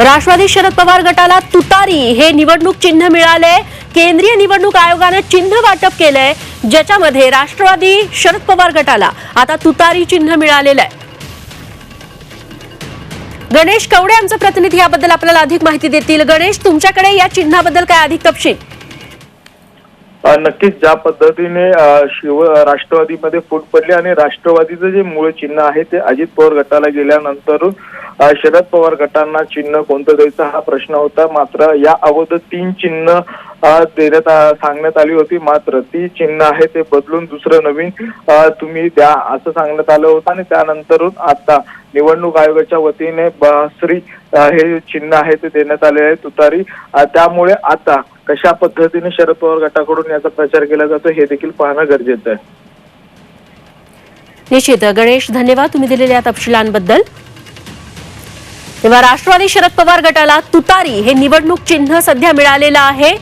राष्ट्रवादी शरद पवार गटाला तुतारी हे निवडणूक चिन्ह मिळाले. केंद्रीय निवडणूक आयोगानं चिन्ह वाटप केलंय. ज्याच्यामध्ये राष्ट्रवादी शरद पवार गटाला आता तुतारी चिन्ह मिळालेलं आहे. गणेश कवडे आमचे प्रतिनिधी याबद्दल आपल्याला अधिक माहिती देतील. गणेश तुमच्याकडे या चिन्हाबद्दल काय अधिक तपशील? नक्कीच. ज्या पद्धतीने शिव राष्ट्रवादीमध्ये फूट पडली आणि राष्ट्रवादीचं जे मूळ चिन्ह आहे ते अजित पवार गटाला गेल्यानंतर शरद पवार गटांना चिन्ह कोणतं द्यायचं हा प्रश्न होता. मात्र या अगोदर तीन चिन्ह देण्यात सांगण्यात आली होती. मात्र ती चिन्ह आहे ते बदलून दुसरं नवीन तुम्ही द्या असं सांगण्यात आलं होतं. आणि त्यानंतरून आता निवडणूक आयोगाच्या वतीने श्री हे चिन्ह आहे ते देण्यात आले आहे तुतारी. त्यामुळे आता कशा पद्धतीने शरद पवार गटाकडून याचा प्रचार केला जातो हे देखील पाहणं गरजेचं आहे. निश्चित. गणेश धन्यवाद तुम्ही दिलेल्या तपशिलांबद्दल. तेव्हा राष्ट्रवादी शरद पवार गटाला तुतारी हे निवडणूक चिन्ह सध्या मिळालेलं आहे.